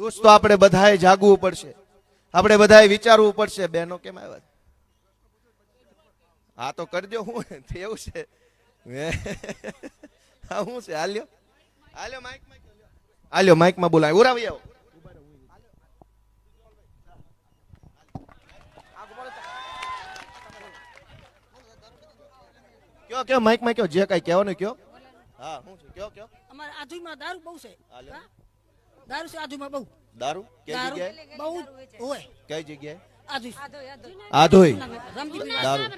દોસ્તો આપણે બધાએ જાગવું પડશે. આપણે બધાએ વિચારવું પડશે. બહેનો કેમ આવ્યા હા તો કરજો હું. એવું છે. હા? શું છે? હાલ્યો? હાલ્યો માઇક હાલ્યો માઇકમાં બોલાય. ઉરાવી આવો. કયો કયો માઇકમાં કયો? જે કઈ કહેવાનું કયો. હા હું છે. કયો કયો? અમારે આજુમાં દારૂ બહુ છે. હાલો. દારૂ છે આજુમાં બહુ. દારૂ? કઈ જગ્યાએ? બહુ હોય. કઈ જગ્યાએ? આજુ આધોઈ રામજી દારૂ.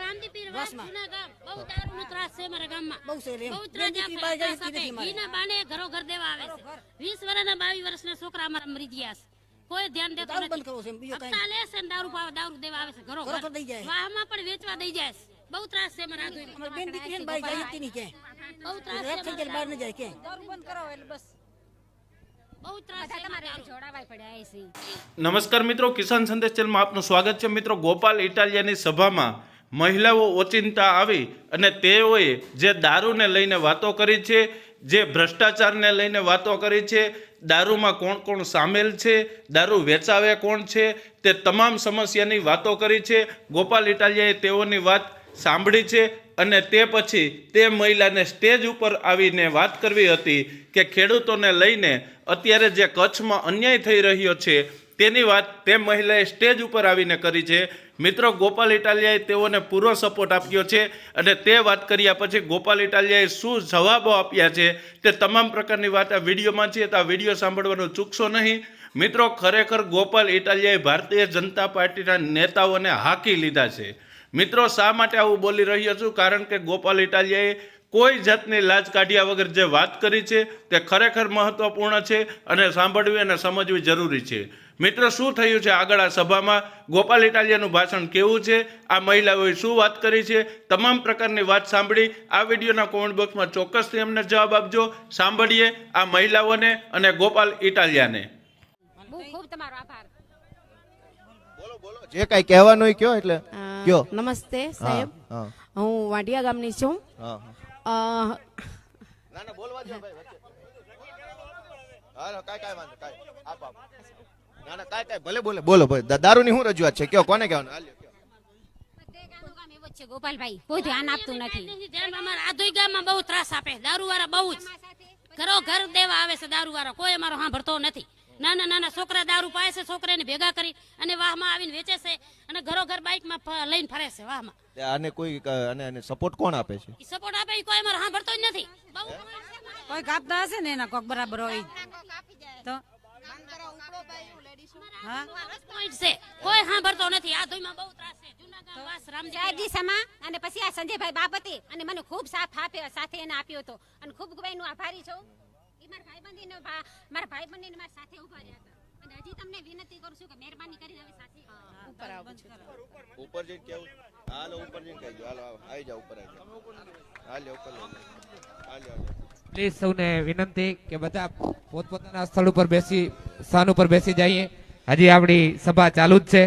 છોકરા અમારા મરી ગયા છે. કોઈ ધ્યાન દેતો દારૂ બંધ નથી. કરવો છે એમ, બીજો કાંઈ હપ્તા લે છે દારૂ પાવા દારૂ દેવા આવે છે ઘરો દઈ જાય. વાહમાં પણ વેચવા દઈ જાય બહુ ત્રાસ છે મારા બેન દીકરી બાઈ જાય જ બહુ ત્રાસ છે જાય બહુ ત્રાસ. નમસ્કાર મિત્રો કિસાન સંદેશ ચેનલમાં આપનું સ્વાગત છે. મિત્રો ગોપાલ ઇટાલિયાની સભામાં મહિલાઓ ઓચિંતા આવી અને તેઓએ જે દારૂને લઈને વાતો કરી છે જે ભ્રષ્ટાચારને લઈને વાતો કરી છે દારૂમાં કોણ કોણ સામેલ છે દારૂ વેચાવે કોણ છે તે તમામ સમસ્યાની વાતો કરી છે. ગોપાલ ઇટાલિયાએ તેઓની વાત સાંભળી છે. અને તે પછી તે મહિલાને સ્ટેજ ઉપર આવીને વાત કરવી હતી કે ખેડૂતોને લઈને અત્યારે જે કચ્છમાં અન્યાય થઈ રહ્યો છે, તેની વાત તે મહિલાએ સ્ટેજ ઉપર આવીને કરી છે. મિત્રો, ગોપાલ ઇટાલિયાએ તેઓને પૂરો સપોર્ટ આપ્યો છે અને તે વાત કર્યા પછી ગોપાલ ઇટાલિયાએ શું જવાબો આપ્યા છે તે તમામ પ્રકારની વાત આ વિડીયોમાં છે, તો આ વીડિયો સાંભળવાનું ચૂકશો નહીં. મિત્રો, ખરેખર ગોપાલ ઇટાલિયાએ ભારતીય જનતા પાર્ટીના નેતાઓને હાકી લીધા છે. મિત્રો, શા માટે આવું બોલી રહ્યો છું? કારણ કે ગોપાલ ઇટાલિયાએ કોઈ જાતની લાજ કાઢ્યા વગર જે વાત કરી છે તે ખરેખર મહત્વપૂર્ણ છે અને સાંભળવી અને સમજવી જરૂરી છે. મિત્રો, શું થયું છે આગળ આ સભામાં? ગોપાલ ઇટાલિયાનું ભાષણ કેવું છે? આ મહિલાઓએ શું વાત કરી છે? તમામ પ્રકારની વાત સાંભળી. આ વિડીયોના કોમેન્ટ બોક્સમાં ચોક્કસથી અમને જવાબ આપજો. સાંભળીએ આ મહિલાઓને અને ગોપાલ ઇટાલિયાને. ખૂબ તમારો આભાર. જે કઈ કહેવાનું હોય કયો એટલે. કયો? નમસ્તે સાહેબ. હું. વાડિયા ગામની છું. ના ના બોલવા દો ભાઈ વચ્ચે. હાલો કાઈ કાઈ વાંધો કાઈ. આપ આપ. ના ના કાઈ કાઈ ભલે બોલે બોલો ભાઈ દારૂ ની શું રજૂઆત છે? કયો કોને કહેવાનું? હાલ્યો છે ગોપાલભાઈ કોઈ ધ્યાન આપતું નથી. આધોઈ ગામમાં બહુ ત્રાસ આપે દારૂ વાળા બહુ જ. ઘરો ઘર દેવા આવે છે દારૂ વાળા કોઈ અમારો સાંભળતો નથી. નાના નાના છોકરા દારૂ પાય છે છોકરાને ભેગા કરી અને વાહમાં આવીને વેચે છે અને ઘરો ઘર બાઇકમાં લઈને ફરે છે વાહમાં. આને કોઈ અને આને સપોર્ટ કોણ આપે છે? સપોર્ટ આપે કોઈ અમારે સાંભળતો જ નથી. કોઈ કાપતા હશે ને એના કોક બરાબર હોય? તો? હા? પોઈન્ટ છે. કોઈ સાંભળતો નથી. આ ધોઈમાં બહુ ત્રાસ છે. જૂના ગામ વાસ રામજી સમા અને પછી આ સંજયભાઈ બાપતિ અને મને ખૂબ સાથ આપ્યો સાથે એને આપ્યો હતો. અને ખૂબ ભાઈનું આભારી છું. મારા ભાઈબંધીનો મારા ભાઈબંધીને મારા સાથે ઊભા રહ્યા હતા. અને હજી તમને વિનંતી કરું છું કે મહેરબાની કરીને હવે સાથે ઉપર આવું ઉપર જઈને કેવું? હાલો ઉપર જઈને કહેજો. હાલો આવી જાઓ ઉપર આવી જાઓ. હાલ્યો ઉપર લઈ જાઓ. હાલ્યો હાલ્યો પ્લીઝ સૌને વિનંતી કે બધા પોતપોતાના સ્થળ ઉપર બેસી સ્થાન ઉપર બેસી જઈએ. હજી આપણી સભા ચાલુ જ છે.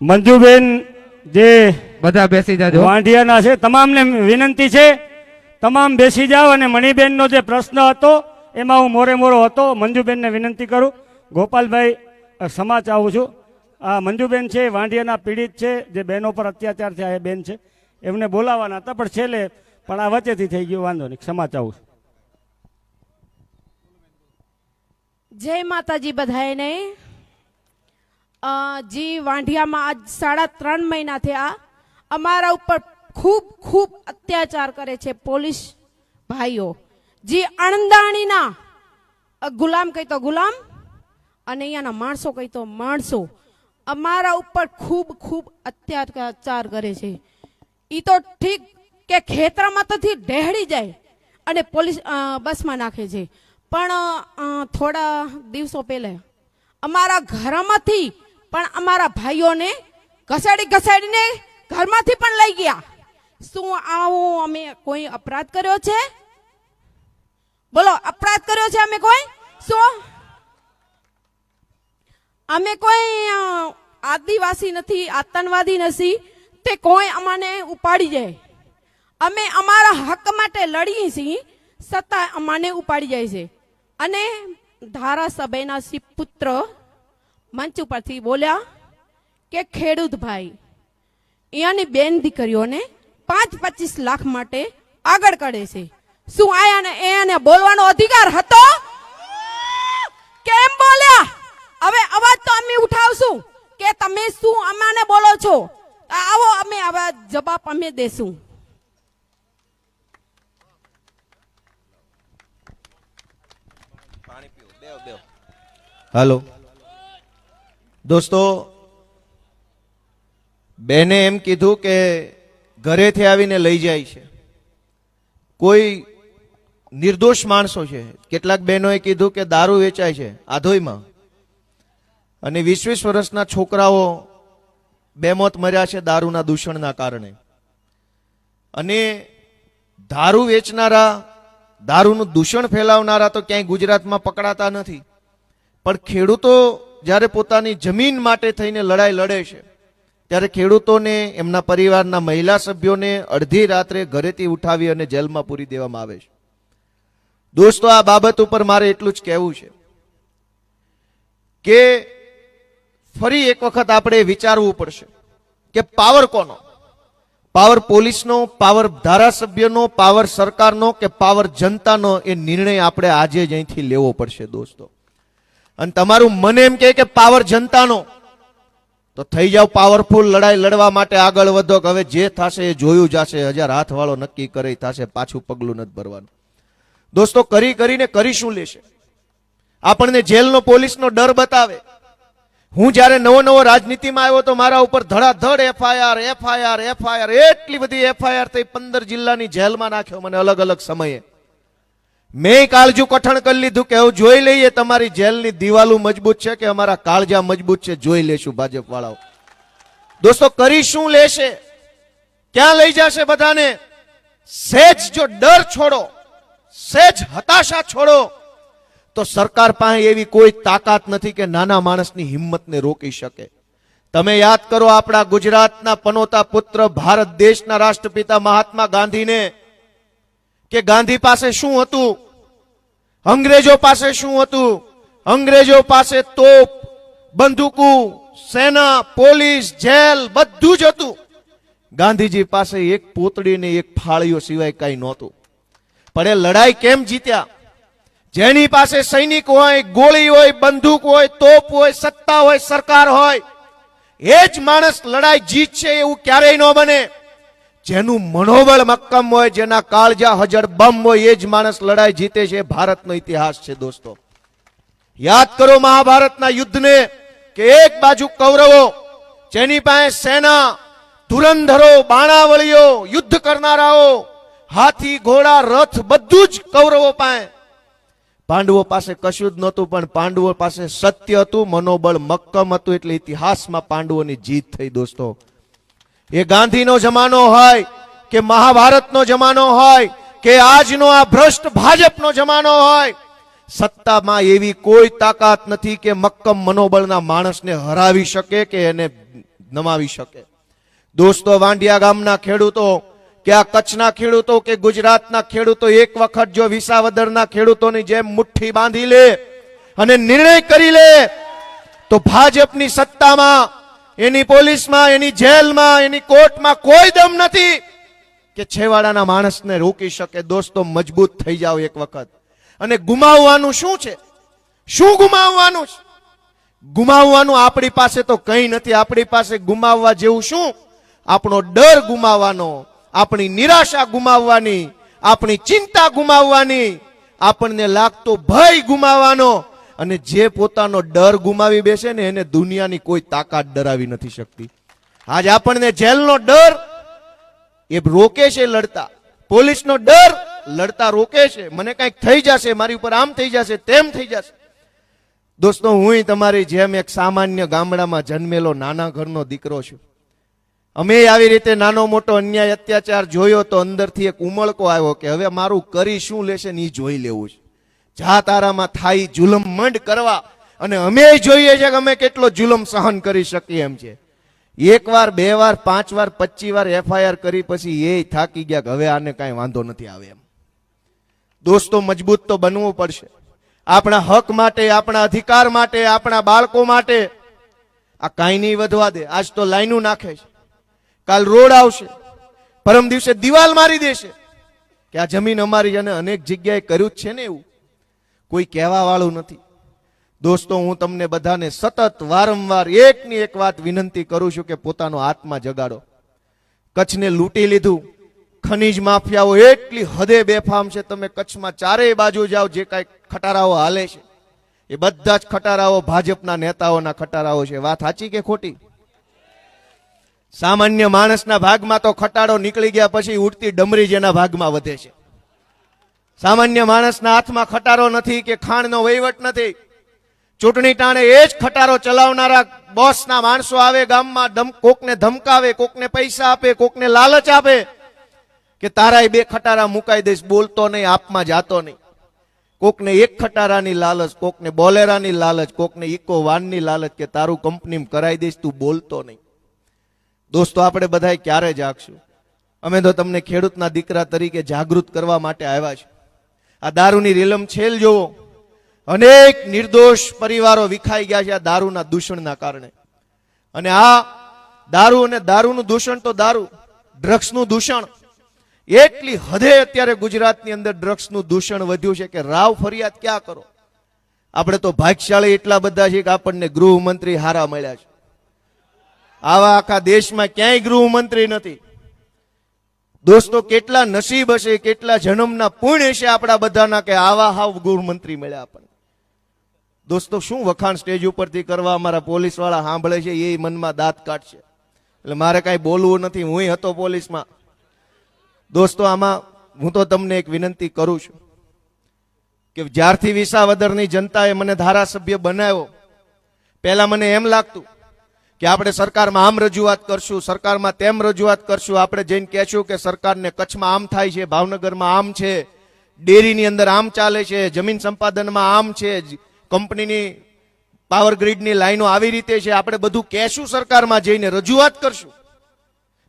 મંજુબેન જે બધા બેસી જાજો. વાંઢિયાના છે તમામને વિનંતી છે તમામ બેસી જાઓ અને મણિબેનનો જે પ્રશ્ન હતો, એમાં હું મોરે મોરો હતો, મંજુબેનને વિનંતી કરું. ગોપાલભાઈ ક્ષમા ચાહું છું. આ મંજુબેન છે, વાંઢિયાના પીડિત છે, જે બહેનો પર અત્યાચાર થયા એ બેન છે. એમને બોલાવવાના હતા, પણ છેલ્લે, પણ આ વચ્ચેથી થઈ ગયું, વાંધો નહીં ક્ષમા ચાહું છું. જય માતાજી બધાને જી વાંઢિયામાં આજ સાડા ત્રણ મહિના થયા. અમારા ઉપર ખૂબ ખૂબ અત્યાચાર કરે છે પોલીસ ભાઈઓ. જે અણદાણીના ગુલામ કહી તો ગુલામ, અને અહીંયાના માણસો કહી તો માણસો. અમારા ઉપર ખૂબ ખૂબ અત્યાચાર કરે છે. એ તો ઠીક કે ખેતરમાં તોથી ડહેડી જાય અને પોલીસ બસમાં નાખે છે. પણ થોડા દિવસો પહેલા અમારા ઘરમાંથી પણ અમારા ભાઈઓને ઘસાડી, ઘસાડીને ઘરમાંથી પણ લઈ ગયા. શું આવું અમે કોઈ અપરાધ કર્યો છે? બોલો, અપરાધ કર્યો છે અમે કોઈ? શું? અમે કોઈ આદિવાસી નથી, આતંકવાદી નથી, તે કોઈ અમને ઉપાડી જાય. અમે અમારા હક માટે લડીએ છીએ છતાં અમાને ઉપાડી જાય છે. અને ધારાસભ્યના શ્રી પુત્ર મંચ ઉપરથી બોલ્યા કે ખેડૂત ભાઈ અહીંયાની બેન દીકરીઓને પાંચ પચીસ લાખ માટે આગળ કરે છે. શું આયાને એને બોલવાનો અધિકાર હતો? કેમ બોલ્યા? હવે અવાજ તો અમે ઉઠાવશું કે તમે શું અમાને બોલો છો? આવો અમે આવા જવાબ અમે દેશું. હાલો. દોસ્તો બેને એમ કીધું કે ઘરેથી આવીને લઈ જાય છે. કોઈ નિર્દોષ માણસો છે. કેટલાક બહેનોએ કીધું કે દારૂ વેચાય છે આધોઈમાં અને વીસ વીસ વર્ષના છોકરાઓ બેમોત મર્યા છે દારૂના દૂષણના કારણે. અને દારૂ વેચનારા, દારૂનું દૂષણ ફેલાવનારા તો ક્યાંય ગુજરાતમાં પકડાતા નથી. પણ ખેડૂતો જ્યારે પોતાની જમીન માટે થઈને લડાઈ લડે છે ત્યારે ખેડૂતોને, એમના પરિવારના મહિલા સભ્યોને અડધી રાત્રે ઘરેથી ઉઠાવી અને જેલમાં પૂરી દેવામાં આવે છે. દોસ્તો, આ બાબત ઉપર મારે એટલું જ કહેવું છે કે ફરી એક વખત આપણે વિચારવું પડશે કે પાવર કોનો? પાવર પોલીસનો, પાવર ધારાસભ્યનો, પાવર સરકારનો કે પાવર જનતાનો એ નિર્ણય આપણે આજે જ અહીંથી લેવો પડશે દોસ્તો. અને તમારું મને એમ કહે કે પાવર જનતાનો. તો થઈ જાવ પાવરફુલ લડાઈ લડવા માટે આગળ વધો કે હવે જે થશે એ જોયું જશે. હજાર હાથ વાળો નક્કી કરે થશે પાછું પગલું નથી ભરવાનું. દોસ્તો, કરી કરીને કરી શું લેશે? આપણને જેલનો પોલીસનો ડર બતાવે. હું જ્યારે નવો નવો રાજનીતિમાં આવ્યો તો મારા ઉપર ધડાધડ એફઆઈઆર એફઆઈઆર એફઆઈઆર, એટલી બધી એફઆઈઆર થઈ પંદર જિલ્લાની જેલમાં નાખ્યો. મને અલગ અલગ સમયે મેં કાળજું કઠણ કરી લીધું કે હવે જોઈ લઈએ તમારી જેલની દિવાલો મજબૂત છે કે અમારા કાળજા મજબૂત છે, જોઈ લેશું ભાજપ વાળાઓ દોસ્તો, કરી શું લેશે? ક્યાં લઈ જશે બધાને? સેજ જો ડર છોડો, સેજ હતાશા છોડો, તો સરકાર પાસે એવી કોઈ તાકાત નથી કે નાના માણસની હિંમતને રોકી શકે. તમે યાદ કરો આપણા ગુજરાતના પનોતા પુત્ર ભારત દેશના રાષ્ટ્રપિતા મહાત્મા ગાંધીને કે ગાંધી પાસે શું હતું? અંગ્રેજો પાસે શું હતું? અંગ્રેજો પાસે તોપ, બંદૂકો, સેના, પોલીસ, જેલ, બધું જ હતું. ગાંધીજી પાસે એક પોતડી ને એક ફાળીઓ સિવાય કઈ નહોતું. પણ એ લડાઈ કેમ જીત્યા? જેની પાસે સૈનિક હોય, ગોળી હોય, બંદૂક હોય, તોપ હોય, સત્તા હોય, સરકાર હોય, એ જ માણસ લડાઈ જીતશે એવું ક્યારેય ન બને. જેનું મનોબળ મક્કમ હોય, જેના કાળજા હજર બમ હોય, એ જ માણસ લડાઈ જીતે છે. ભારતનો ઇતિહાસ છે દોસ્તો. યાદ કરો મહાભારતના યુદ્ધને, કે એક બાજુ કૌરવો, જેની પાસે સેના, ધુરંધરો, બાણાવળીઓ, યુદ્ધ કરનારાઓ, હાથી, ઘોડા, રથ, બધું જ કૌરવો પાસે. પાંડવો પાસે કશું જ નહોતું, પણ પાંડવો પાસે સત્ય હતું, મનોબળ મક્કમ હતું, એટલે ઇતિહાસમાં પાંડવોની જીત થઈ દોસ્તો. એ ગાંધીનો જમાનો હોય, કે મહાભારતનો જમાનો હોય, કે આજનો આ ભ્રષ્ટ ભાજપનો જમાનો હોય, સત્તામાં એવી કોઈ તાકાત નથી કે મક્કમ મનોબળના માણસને હરાવી શકે કે એને નમાવી શકે. દોસ્તો, વાંડિયા ગામના ખેડૂતો, કે આ કચ્છના ખેડૂતો, કે ગુજરાતના ખેડૂતો, એક વખત જો વિસાવદરના ખેડૂતોની જેમ મુઠ્ઠી બાંધી લે અને નિર્ણય કરી લે, તો ભાજપની સત્તામાં એની પોલીસમાં, એની જેલમાં, એની કોર્ટમાં કોઈ દમ નથી કે છેવાડાના માણસને રોકી શકે. દોસ્તો, મજબૂત થઈ જાઓ એક વખત. અને ગુમાવવાનું શું છે? શું ગુમાવવાનું છે? ગુમાવવાનું આપણી પાસે તો કંઈ નથી. આપણી પાસે ગુમાવવા જેવું શું? આપણો ડર ગુમાવવાનો, આપણી નિરાશા ગુમાવવાની, આપણી ચિંતા ગુમાવવાની, આપણને લાગતો ભય ગુમાવવાનો અને જે પોતાનો ડર ગુમાવી બેસે ને એને દુનિયાની કોઈ તાકાત ડરાવી નથી શકતી. આજ આપણને જેલનો ડર, એ રોકે છે લડતા. પોલીસનો ડર, લડતા રોકે છે મને કંઈક થઈ જશે, મારી ઉપર આમ થઈ જશે, તેમ થઈ જશે. દોસ્તો હું તમારી જેમ એક સામાન્ય ગામડામાં જન્મેલો નાના ઘરનો દીકરો છું. અમે આવી રીતે નાનો મોટો અન્યાય અત્યાચાર જોયો તો અંદરથી એક ઉમળકો આવ્યો કે હવે મારું કરી શું લેશે ને એ જોઈ લેવું છે. જા તારામાં થાય જુલમ મંડ કરવા. અને અમે જોઈએ છે કે અમે કેટલો જુલમ સહન કરી શકીએ એમ છે. એક વાર બે વાર પાંચ વાર પચીસ વાર એફઆઈઆર કરી પછી એ થાકી ગયા કે હવે આને કાંઈ વાંધો નથી આવે એમ. દોસ્તો, મજબૂત તો બનવું પડશે. આપણા હક માટે, આપણા અધિકાર માટે, આપણા બાળકો માટે આ કાંઈ નહીં વધવા દે. આજ તો લાઈનો નાખે છે. કાલ રોડ આવશે. પરમ દિવસે દિવાલ મારી દેશે. કે આ જમીન અમારી અને અનેક જગ્યાએ કર્યું જ છે ને એવું. કોઈ કહેવા વાળું નથી. દોસ્તો, હું તમને બધાને સતત વારંવાર એકની એક વાત વિનંતી કરું છું કે પોતાનો આત્મા જગાડો. કચ્છને લૂંટી લીધું. ખનીજ માફિયાઓ એટલી હદે બેફામ છે. તમે કચ્છમાં ચારેય બાજુ જાઓ, જે કાંઈ ખટારાઓ હાલે છે. એ બધા જ ખટારાઓ ભાજપના નેતાઓના ખટારાઓ છે. વાત સાચી કે ખોટી? સામાન્ય માણસના ભાગમાં તો ખટાડો નીકળી ગયા પછી ઉડતી ડમરી જેના ભાગમાં વધે છે. સામાન્ય માણસના હાથમાં ખટારો નથી કે ખાણનો વહીવટ નથી. ચૂંટણી ટાણે એ જ ખટારો ચલાવનારા બોસના માણસો આવે ગામમાં ધમ, કોકને ધમકાવે, કોકને પૈસા આપે, કોકને લાલચ આપે કે તારા બે ખટારા મુકાઈ દઈશ, બોલતો નહીં, આપમાં જાતો નહીં. કોકને એક ખટારાની લાલચ, કોકને બોલેરાની લાલચ, કોકને ઇકો વાનની લાલચ કે તારું કંપની કરાઈ દઈશ, તું બોલતો નહીં. દોસ્તો, આપણે બધા ક્યારે જાગશું? અમે તો તમને ખેડૂતના દીકરા તરીકે જાગૃત કરવા માટે આવ્યા છે આ દારૂની રેલમ છેલ જોવો. અનેક નિર્દોષ પરિવારો વિખાઈ ગયા છે આ દારૂના દૂષણના કારણે. અને આ દારૂ અને દારૂનું દૂષણ તો દારૂ, ડ્રગ્સનું દૂષણ. એટલી હદે અત્યારે ગુજરાતની અંદર ડ્રગ્સનું દૂષણ વધ્યું છે કે રાવ ફરિયાદ ક્યાં કરો? આપણે તો ભાગ્યશાળી એટલા બધા છે કે આપણને ગૃહમંત્રી હારા મળ્યા છે. આવા આખા દેશમાં ક્યાંય ગૃહમંત્રી નથી. દોસ્તો, કેટલા નસીબ હશે, કેટલા જન્મના પુણ્ય હશે આપણા બધાના કે આવા હાવ ગૃહમંત્રી મળ્યા આપણને. દોસ્તો, શું વખાણ સ્ટેજ ઉપરથી કરવા અમારા પોલીસવાળા સાંભળે છે, એ મનમાં દાંત કાઢશે. એટલે મારે કાંઈ બોલવું નથી, હું હતો પોલીસમાં. દોસ્તો, આમાં હું તો તમને એક વિનંતી કરું છું કે જ્યારથી વિસાવદરની જનતાએ મને ધારાસભ્ય બનાવ્યો, પહેલા મને એમ લાગતું કે આપણે સરકારમાં આમ રજૂઆત કરશું, સરકારમાં તેમ રજૂઆત કરશું. આપણે જઈને કહેશું કે સરકારને કચ્છમાં આમ થાય છે, ભાવનગરમાં આમ છે, ડેરીની અંદર આમ ચાલે છે, જમીન સંપાદનમાં આમ છે કંપનીની પાવર ગ્રીડની લાઈનો આવી રીતે છે. આપણે બધું કહેશું સરકારમાં જઈને, રજૂઆત કરશું.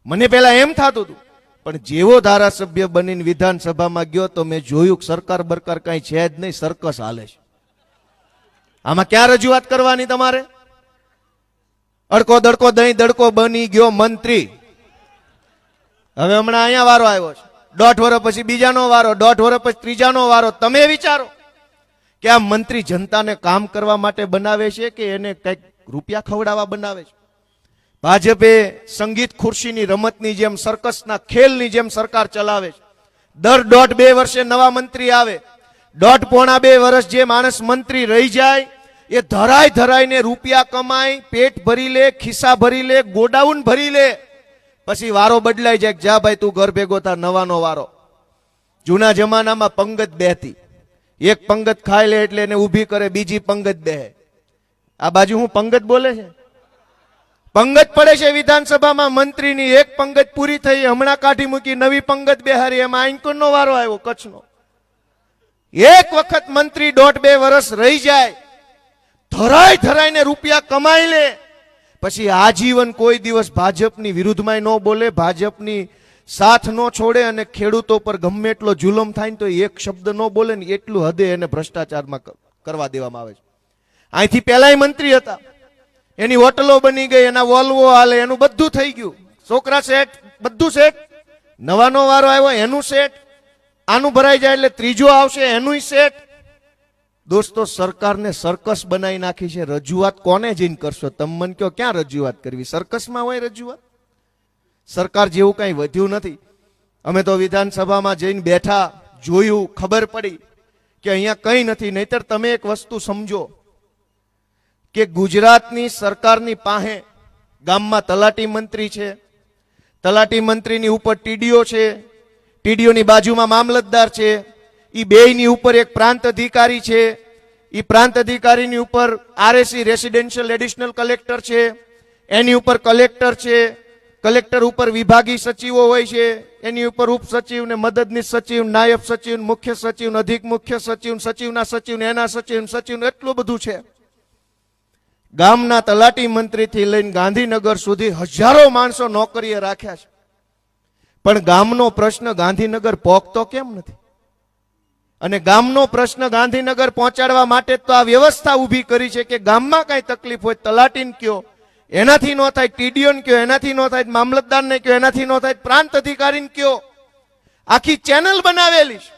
મને પહેલા એમ થતું હતું, પણ જેવો ધારાસભ્ય બનીને વિધાનસભામાં ગયો તો મેં જોયું સરકાર બરકાર કઈ છે જ નહીં, સરકસ હાલે છે. આમાં ક્યાં રજૂઆત કરવાની તમારે? અડકો દડકો દહીં દડકો બની ગયો મંત્રી. હવે હમણાં અહીંયા વારો આવ્યો છે. દોઢ વર્ષ પછી બીજાનો વારો, દોઢ વર્ષ પછી ત્રીજાનો વારો. તમે વિચારો કે આ મંત્રી જનતાને કામ કરવા માટે બનાવે છે કે એને કંઈક રૂપિયા ખવડાવવા બનાવે છે? ભાજપે સંગીત ખુરશીની રમતની જેમ સર્કસના ખેલની જેમ સરકાર ચલાવે છે. દર દોઢ બે વર્ષે નવા મંત્રી આવે. દોઢ પોણા બે વર્ષ જે માણસ મંત્રી રહી જાય એ ધરાય ધરાઈને રૂપિયા કમાય પેટ ભરી લે, ખિસ્સા ભરી લે, ગોડાઉન ભરી લે. પછી વારો બદલાઈ જાય જા ભાઈ, તું ઘર ભેગો થા, નવાનો વારો. જૂના જમાનામાં પંગત બેહતી. એક પંગત ખાઈ લે એટલે એને ઊભી કરે, બીજી પંગત બેહે. આ બાજુ હું પંગત બોલે છે? પંગત પડે છે વિધાનસભામાં, મંત્રીની એક પંગત પૂરી થઈ, હમણાં કાઢી મૂકી, નવી પંગત બેહારી, એમાં આઈકોનનો વારો આવ્યો, કચ્છનો. એક વખત મંત્રી દોઢ બે વર્ષ રહી જાય ધરાય ધરાઈને રૂપિયા કમાઈ લે. પછી આજીવન કોઈ દિવસ ભાજપની વિરુદ્ધમાં ન બોલે, ભાજપની સાથ ન છોડે અને ખેડૂતો પર ગમે એટલો જુલમ થાય ને તો એક શબ્દ ન બોલે ને એટલું હદે એને ભ્રષ્ટાચારમાં કરવા દેવામાં આવે છે. અહીંથી પહેલાય મંત્રી હતા. એની હોટલો બની ગઈ, એના વોલ્વો હાલે, એનું બધું થઈ ગયું. છોકરા સેટ બધું સેટ નવાનો વારો આવ્યો, એનું સેટ આનું ભરાઈ જાય એટલે ત્રીજો આવશે એનું સેટ દોસ્તો, સરકારને સર્કસ બનાવી નાખી છે. રજૂઆત કોને જઈને કરશો? તમે મને કહો, ક્યાં રજૂઆત કરવી? સર્કસમાં હોય રજૂઆત? સરકાર જેવું કંઈ વધ્યું નથી. અમે તો વિધાનસભામાં જઈને બેઠા જોયું, ખબર પડી કે અહીંયા કંઈ નથી. નહીતર તમે એક વસ્તુ સમજો કે ગુજરાતની સરકારની પાસે ગામમાં તલાટી મંત્રી છે. તલાટી મંત્રીની ઉપર ટીડીઓ છે. ટીડીઓની બાજુમાં મામલતદાર છે. ઈ બેયની ઉપર એક પ્રાંત અધિકારી છે. એ પ્રાંત અધિકારીની ઉપર આરએસી રેસિડેન્શિયલ એડિશનલ કલેક્ટર છે. એની ઉપર કલેક્ટર છે. કલેક્ટર ઉપર વિભાગીય સચિવો હોય છે. એની ઉપર ઉપ સચિવ ને મદદનીશ સચિવ, નાયબ સચિવ, મુખ્ય સચિવ, અધિક મુખ્ય સચિવ, સચિવના સચિવ, એના સચિવ સચિવ, એટલું બધું છે. ગામના તલાટી મંત્રીથી લઈને ગાંધીનગર સુધી હજારો માણસો નોકરીએ રાખ્યા છે. પણ ગામનો પ્રશ્ન ગાંધીનગર પોકતો કેમ નથી? અને ગામનો પ્રશ્ન ગાંધીનગર પહોંચાડવા માટે તો આ વ્યવસ્થા ઊભી કરી છે કે ગામમાં કાંઈ તકલીફ હોય, તલાટીને કયો, એનાથી ન થાય, ટીડીઓને કયો, એનાથી ન થાય, મામલતદારને કયો, એનાથી ન થાય, પ્રાંત અધિકારીને કયો. આખી ચેનલ બનાવેલી છે.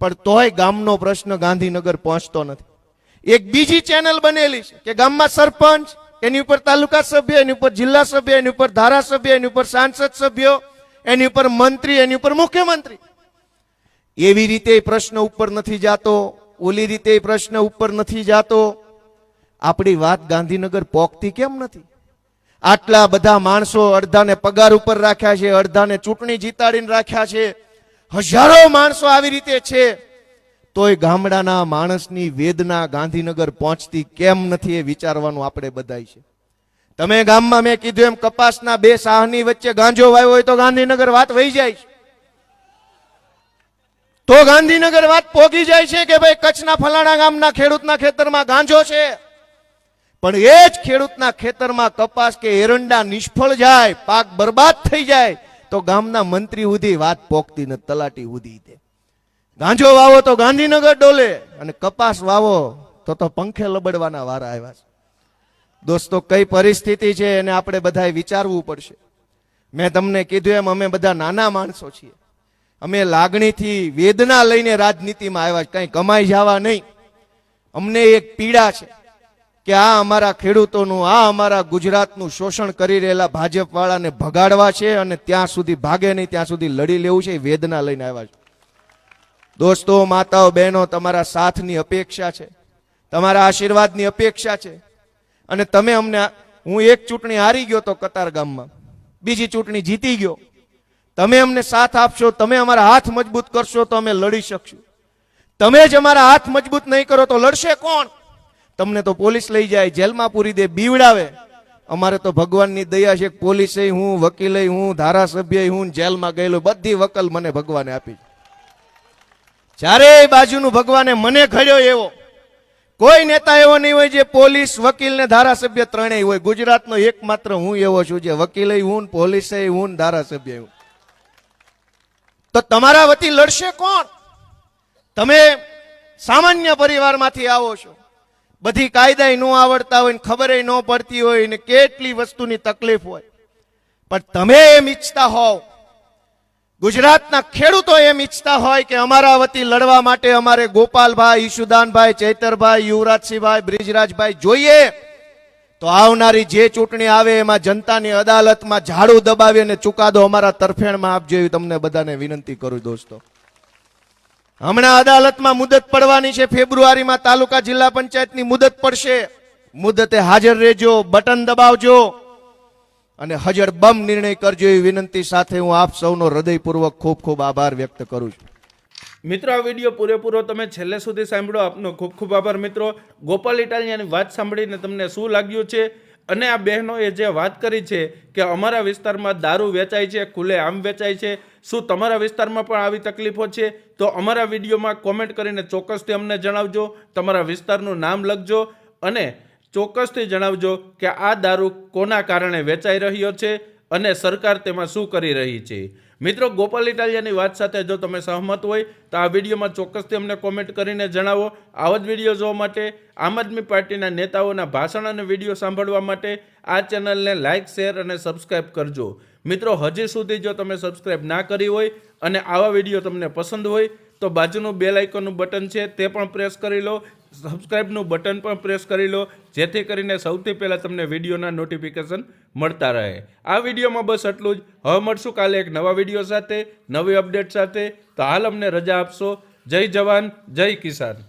પણ તોય ગામનો પ્રશ્ન ગાંધીનગર પહોંચતો નથી. એક બીજી ચેનલ બનેલી છે કે ગામમાં સરપંચ, એની ઉપર તાલુકા સભ્ય, એની ઉપર જિલ્લા સભ્ય, એની ઉપર ધારાસભ્ય, એની ઉપર સાંસદ સભ્યો, એની ઉપર મંત્રી, એની ઉપર મુખ્યમંત્રી. એવી રીતે પ્રશ્ન ઉપર નથી જાતો, ઓલી રીતે પ્રશ્ન ઉપર નથી જાતો. આપણી વાત ગાંધીનગર પોકતી કેમ નથી? આટલા બધા માણસો અડધાને પગાર ઉપર રાખ્યા છે, અડધાને ચૂંટણી જીતાડીને રાખ્યા છે. હજારો માણસો આવી રીતે છે. તોય ગામડાના માણસની વેદના ગાંધીનગર પહોંચતી કેમ નથી એ વિચારવાનું આપણે બધાય છે. તમે ગામમાં મેં કીધું એમ કપાસના બે સાહની વચ્ચે ગાંજો વાયો હોય તો ગાંધીનગર વાત વહી જાય છે. તો ગાંધીનગર વાત પોગી જાય છે કે ભાઈ કચ્છના ફલાણા ગામના ખેડૂતના ખેતરમાં ગાંજો છે? પણ એ જ ખેડૂતના ખેતરમાં કપાસ કે એરંડા નિષ્ફળ જાય, પાક બરબાદ થઈ જાય, તો ગામના મંત્રી સુધી વાત પોકતી ને તલાટી સુધી તે ગાંજો વાવો તો ગાંધીનગર ડોલે અને કપાસ વાવો તો તો પંખે લબડવાના વારા આવ્યા છે. દોસ્તો, કઈ પરિસ્થિતિ છે એને આપણે બધાએ વિચારવું પડશે. મેં તમને કીધું એમ અમે બધા નાના માણસો છીએ. અમે લાગણીથી વેદના લઈને રાજનીતિમાં આવ્યા કંઈ કમાઈ જવા નહીં. અમને એક પીડા છે કે આ અમારા ખેડૂતોનું, આ અમારા ગુજરાતનું શોષણ કરી રહેલા ભાજપ વાળાને ભગાડવા છે અને ત્યાં સુધી ભાગે નહીં, ત્યાં સુધી લડી લેવું છે વેદના લઈને આવ્યા છે. દોસ્તો, માતાઓ, બહેનો, તમારા સાથની અપેક્ષા છે, તમારા આશીર્વાદની અપેક્ષા છે અને તમે અમને હું એક ચૂંટણી હારી ગયો તો કતાર ગામમાં, બીજી ચૂંટણી જીતી ગયો. તમે અમને સાથ આપશો, તમે અમારા હાથ મજબૂત કરશો તો અમે લડી શકશું. તમે જ અમારા હાથ મજબૂત નહીં કરો તો લડશે કોણ? તમને તો પોલીસ લઈ જાય, જેલમાં પૂરી દે, બીવડાવે. અમારે તો ભગવાનની દયા છે, પોલીસે હું, વકીલે હું ધારાસભ્ય હું, જેલમાં ગયેલો, બધી વકલ મને ભગવાને આપી ચારેય બાજુનું ભગવાને મને ઘડ્યો એવો, કોઈ નેતા એવો નહીં હોય જે પોલીસ, વકીલ ને ધારાસભ્ય ત્રણેય હોય. ગુજરાતનો એકમાત્ર હું એવો છું જે વકીલે હું, પોલીસે હું, ધારાસભ્ય હું. તો તમારા વતી લડશે કોણ? તમે સામાન્ય પરિવારમાંથી આવો છો. બધી કાયદા ન આવડતા હોય ને ખબર ન પડતી હોય ને કેટલી વસ્તુની તકલીફ હોય. પણ તમે એમ ઈચ્છતા હોવ. ગુજરાતના ખેડૂતો એમ ઈચ્છતા હોય કે અમારા વતી લડવા માટે અમારે ગોપાલભાઈ, ઈશુદાનભાઈ, ચૈતરભાઈ, યુવરાજસિંહભાઈ, બ્રિજરાજભાઈ જોઈએ. તો આવનારી જે ચૂંટણી આવે એમાં જનતાની અદાલતમાં ઝાડુ દબાવી અને ચુકાદો અમારા તરફેણમાં આપજો એવી તમને બધાને વિનંતી કરું દોસ્તો. હમણાં અદાલતમાં મુદત પડવાની છે, ફેબ્રુઆરીમાં તાલુકા જિલ્લા પંચાયતની મુદત પડશે. મુદતે હાજર રહેજો, બટન દબાવજો અને હજર બમ નિર્ણય કરજો એવી વિનંતી સાથે હું આપ સૌનો હૃદયપૂર્વક ખૂબ ખૂબ આભાર વ્યક્ત કરું છું. મિત્રો, આ વીડિયો પૂરેપૂરો તમે છેલ્લે સુધી સાંભળો. આપનો ખૂબ ખૂબ આભાર, મિત્રો. ગોપાલ ઇટાલિયાની વાત સાંભળીને તમને શું લાગ્યું છે? અને આ બહેનોએ જે વાત કરી છે કે અમારા વિસ્તારમાં દારૂ વેચાય છે, ખુલ્લે આમ વેચાય છે, શું તમારા વિસ્તારમાં પણ આવી તકલીફો છે? તો અમારા વિડીયોમાં કોમેન્ટ કરીને ચોક્કસથી અમને જણાવજો, તમારા વિસ્તારનું નામ લખજો અને ચોક્કસથી જણાવજો કે આ દારૂ કોના કારણે વેચાઈ રહ્યો છે અને સરકાર તેમાં શું કરી રહી છે. મિત્રો, ગોપાલ ઇટાલિયાની વાત સાથે જો તમે સહમત હોય, તો આ વિડીયોમાં ચોક્કસથી અમને કોમેન્ટ કરીને જણાવો. આવા જ વીડિયો જોવા માટે આમ આદમી પાર્ટીના નેતાઓના ભાષણ અને વીડિયો સાંભળવા માટે આ ચેનલને લાઇક શેર અને સબસ્ક્રાઇબ કરજો. મિત્રો, હજી સુધી જો તમે સબસ્ક્રાઇબ ના કરી હોય અને આવા વીડિયો તમને પસંદ હોય, તો બાજુનું બેલ આઇકોનનું બટન છે, તે પણ પ્રેસ કરી લો. સબસ્ક્રાઇબનું બટન પણ પ્રેસ કરી લો, જેથી કરીને સૌથી પહેલાં તમને વિડીયોના નોટિફિકેશન મળતા રહે. આ વિડીયોમાં બસ એટલું જ. હવે મળશું કાલે એક નવા વીડિયો સાથે, નવી અપડેટ સાથે. તો હાલ અમને રજા આપશો. જય જવાન, જય કિસાન.